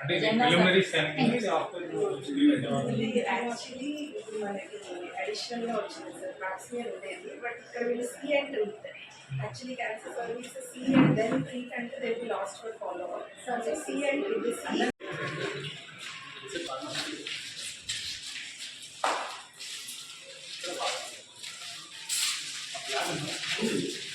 అంటే preliminary signing after actually మనకి additional గా వచ్చింది సార్ లాస్ట్ ఇయర్ ఉండేది బట్ ఇక్కడ వీళ్ళు see and treat actually cancer service see and then treat అంటే they will last for follow up so see and treat see Thank you.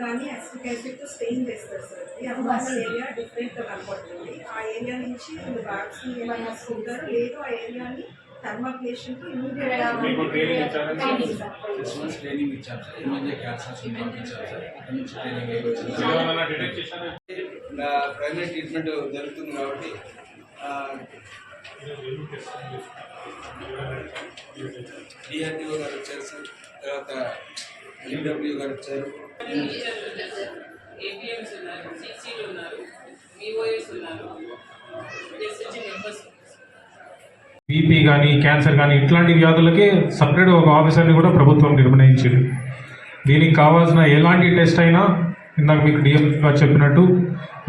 కానీ acidic acid తో strain చేస్తారు sir ఈ abnormal area different గా కనపడుతుంది ఆ ఏరియా నుంచి వీళ్ళు వ్యాక్సిన్ ఏమైనా వేసుకుంటారు లేదు ఆ ఏరియాని థర్మాక్లేషన్ కి మీకు ట్రైనింగ్ ఇచ్చారా? సిక్స్ మంత్స్ ట్రైనింగ్ ఇచ్చారు సార్ ఈ మధ్య క్యాన్సర్ పంపించారు సార్ అక్కడి నుంచి ట్రైనింగ్ ప్రైమరీ ట్రీట్మెంట్ జరుగుతుంది కాబట్టి డిఆర్డిఓ గారు వచ్చారు సార్. తర్వాత ఎల్డబ్ల్యూ గారు వచ్చారు. ఏపీఎంస్ ఉన్నారు సిసిలు ఉన్నారు విఓఎస్ ఉన్నారు ఎస్హెచ్జి మెంబర్స్ బీపీ కానీ క్యాన్సర్ కానీ ఇట్లాంటి వ్యాధులకి సపరేట్ ఒక ఆఫీసర్ని కూడా ప్రభుత్వం నిర్ణయించింది. దీనికి కావాల్సిన ఎలాంటి టెస్ట్ అయినా ఇందాక మీకు డిఎం గారు చెప్పినట్టు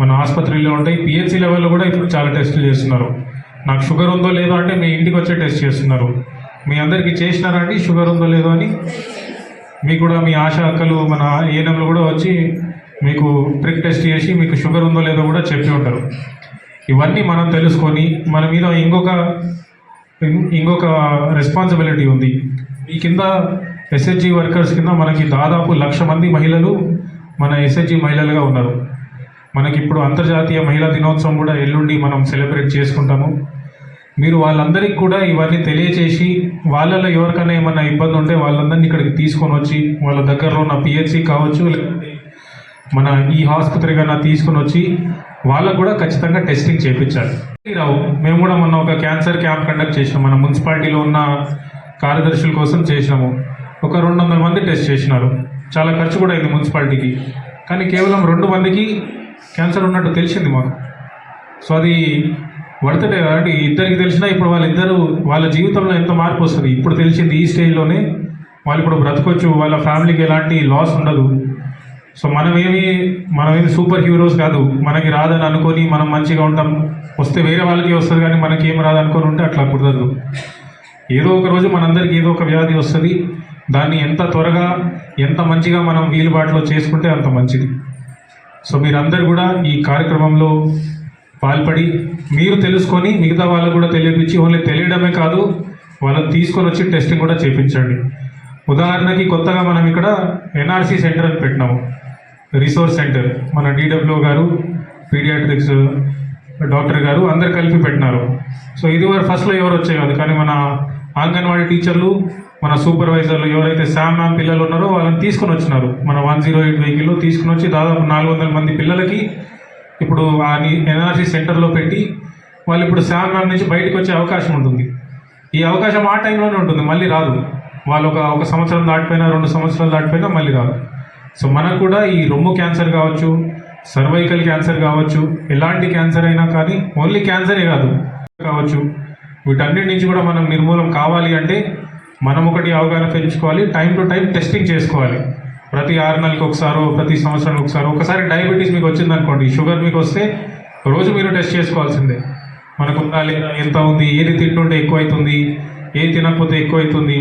మన ఆసుపత్రిలో ఉంటాయి. పిహెచ్సి లెవెల్లో కూడా ఇప్పుడు చాలా టెస్టులు చేస్తున్నారు. నాకు షుగర్ ఉందో లేదో అంటే మీ ఇంటికి వచ్చే టెస్ట్ చేస్తున్నారు. మీ అందరికీ చేసినారా అండి? షుగర్ ఉందో లేదో అని? మీకు కూడా మీ ఆశా అక్కలు మన ఏఎన్ఎంలు కూడా వచ్చి మీకు ప్రిక్ టెస్ట్ చేసి మీకు షుగర్ ఉందో లేదో కూడా చెప్పి ఉంటారు. ఇవన్నీ మనం తెలుసుకొని మన మీద ఇంకొక ఇంకొక రెస్పాన్సిబిలిటీ ఉంది. ఈ కింద ఎస్హెచ్జి వర్కర్స్ కింద మనకి దాదాపు లక్ష మంది మహిళలు మన ఎస్హెచ్జి మహిళలుగా ఉన్నారు. మనకి ఇప్పుడు అంతర్జాతీయ మహిళా దినోత్సవం కూడా ఎల్లుండి మనం సెలబ్రేట్ చేసుకుంటాము. మీరు వాళ్ళందరికీ కూడా ఇవన్నీ తెలియచేసి వాళ్ళలో ఎవరికైనా ఏమైనా ఇబ్బంది ఉంటే వాళ్ళందరినీ ఇక్కడికి తీసుకొని వచ్చి వాళ్ళ దగ్గరలో ఉన్న పిహెచ్సి కావచ్చు లేకపోతే మన ఈ ఆసుపత్రి కన్నా తీసుకొని వచ్చి వాళ్ళకు కూడా ఖచ్చితంగా టెస్టింగ్ చేయించాలి రావు మేము కూడా మొన్న ఒక క్యాన్సర్ క్యాంప్ కండక్ట్ చేసినాం. మన మున్సిపాలిటీలో ఉన్న కార్యదర్శుల కోసం చేసినాము. ఒక రెండు వందల మంది టెస్ట్ చేసినారు. చాలా ఖర్చు కూడా అయింది మున్సిపాలిటీకి. కానీ కేవలం రెండు మందికి క్యాన్సర్ ఉన్నట్టు తెలిసింది మాకు. సో అది వర్తడే అంటే ఇద్దరికి తెలిసినా ఇప్పుడు వాళ్ళిద్దరూ వాళ్ళ జీవితంలో ఎంత మార్పు వస్తుంది? ఇప్పుడు తెలిసింది ఈ స్టేజ్లోనే వాళ్ళు ఇప్పుడు బ్రతకొచ్చు వాళ్ళ ఫ్యామిలీకి ఎలాంటి లాస్ ఉండదు. సో మనమేమి మనమేమి సూపర్ హీరోస్ కాదు. మనకి రాదని అనుకొని మనం మంచిగా ఉంటాం. వస్తే వేరే వాళ్ళకి వస్తుంది కానీ మనకి ఏం రాదనుకొని ఉంటే అట్లా కుదరదు. ఏదో ఒక రోజు మనందరికీ ఏదో ఒక వ్యాధి వస్తుంది. దాన్ని ఎంత త్వరగా ఎంత మంచిగా మనం వీలుబాటులో చేసుకుంటే అంత మంచిది. సో మీరందరూ కూడా ఈ కార్యక్రమంలో పాల్పడి మీరు తెలుసుకొని మిగతా వాళ్ళకు కూడా తెలియపించి ఓన్లీ తెలియడమే కాదు వాళ్ళని తీసుకొని వచ్చి టెస్టింగ్ కూడా చేయించండి ఉదాహరణకి కొత్తగా మనం ఇక్కడ ఎన్ఆర్సీ సెంటర్ అని పెట్టినాము. Resource centre. మన డిడబ్ల్యూ గారు పీడియాట్రిక్స్ డాక్టర్ గారు అందరు కలిపి పెట్టినారు. సో ఇది వరకు ఫస్ట్లో ఎవరు వచ్చేవారు? కాదు కానీ మన అంగన్వాడీ టీచర్లు మన సూపర్వైజర్లు ఎవరైతే శామ్ మ్యామ్ పిల్లలు ఉన్నారో వాళ్ళని తీసుకొని వచ్చినారు. మన వన్ జీరో ఎయిట్ వెహికల్లో తీసుకుని వచ్చి దాదాపు నాలుగు వందల మంది పిల్లలకి ఇప్పుడు ఆ ఎన్ఆర్సీ సెంటర్లో పెట్టి వాళ్ళు ఇప్పుడు శామ్ మ్యామ్ నుంచి బయటకు వచ్చే అవకాశం ఉంటుంది. ఈ అవకాశం ఆ టైంలోనే ఉంటుంది మళ్ళీ రాదు. వాళ్ళు ఒక ఒక సంవత్సరం దాటిపోయినా రెండు సంవత్సరాలు దాటిపోయినా మళ్ళీ రాదు. సో మనకు కూడా ఈ రొమ్ము క్యాన్సర్ కావచ్చు సర్వైకల్ క్యాన్సర్ కావచ్చు ఎలాంటి క్యాన్సర్ అయినా కానీ ఓన్లీ క్యాన్సరే కాదు కావచ్చు. వీటన్నిటి నుంచి కూడా మనం నిర్మూలం కావాలి అంటే మనం ఒకటి అవగాహన పెంచుకోవాలి టైం టు టైం టెస్టింగ్ చేసుకోవాలి. ప్రతి ఆరు నెలలకు ఒకసారో ప్రతి సంవత్సరానికి ఒకసారి ఒకసారి డయాబెటీస్ మీకు వచ్చిందనుకోండి షుగర్ మీకు వస్తే రోజు మీరు టెస్ట్ చేసుకోవాల్సిందే. మనకు ఉందా లేదా ఎంత ఉంది ఏది తింటుంటే ఎక్కువ అవుతుంది ఏది తినకపోతే ఎక్కువ అవుతుంది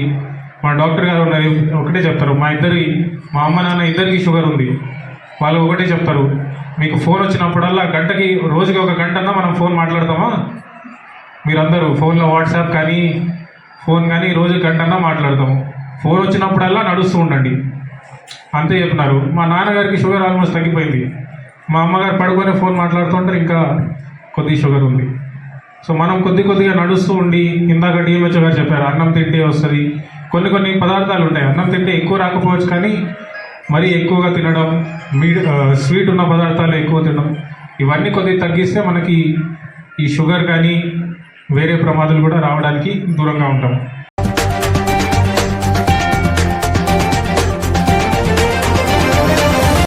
మా డాక్టర్ గారు ఉన్నారు ఒకటే చెప్తారు మా ఇద్దరి మా అమ్మ నాన్న ఇద్దరికి షుగర్ ఉంది. వాళ్ళు ఒకటే చెప్తారు మీకు ఫోన్ వచ్చినప్పుడల్లా గంటకి రోజుకి ఒక గంటన్నా మనం ఫోన్ మాట్లాడతామా? మీరందరూ ఫోన్లో వాట్సాప్ కానీ ఫోన్ కానీ రోజు గంటన్నా మాట్లాడతాము. ఫోన్ వచ్చినప్పుడల్లా నడుస్తూ ఉండండి. అంతే చెప్పినారు. మా నాన్నగారికి షుగర్ ఆల్మోస్ట్ తగ్గిపోయింది. మా అమ్మగారు పడుకొని ఫోన్ మాట్లాడుతుంటారు ఇంకా కొద్ది షుగర్ ఉంది. సో మనం కొద్ది కొద్దిగా నడుస్తూ ఉండి ఇందాక డిఎంహెచ్ఓ గారు చెప్పారు అన్నం తింటే వస్తుంది. కొన్ని కొన్ని పదార్థాలు ఉంటాయి. అన్నం తింటే ఎక్కువ రాకపోవచ్చు కానీ మరీ ఎక్కువగా తినడం మీ స్వీట్ ఉన్న పదార్థాలు ఎక్కువ తినడం ఇవన్నీ కొద్దిగా తగ్గిస్తే మనకి ఈ షుగర్ కానీ వేరే ప్రమాదాలు కూడా రావడానికి దూరంగా ఉంటాం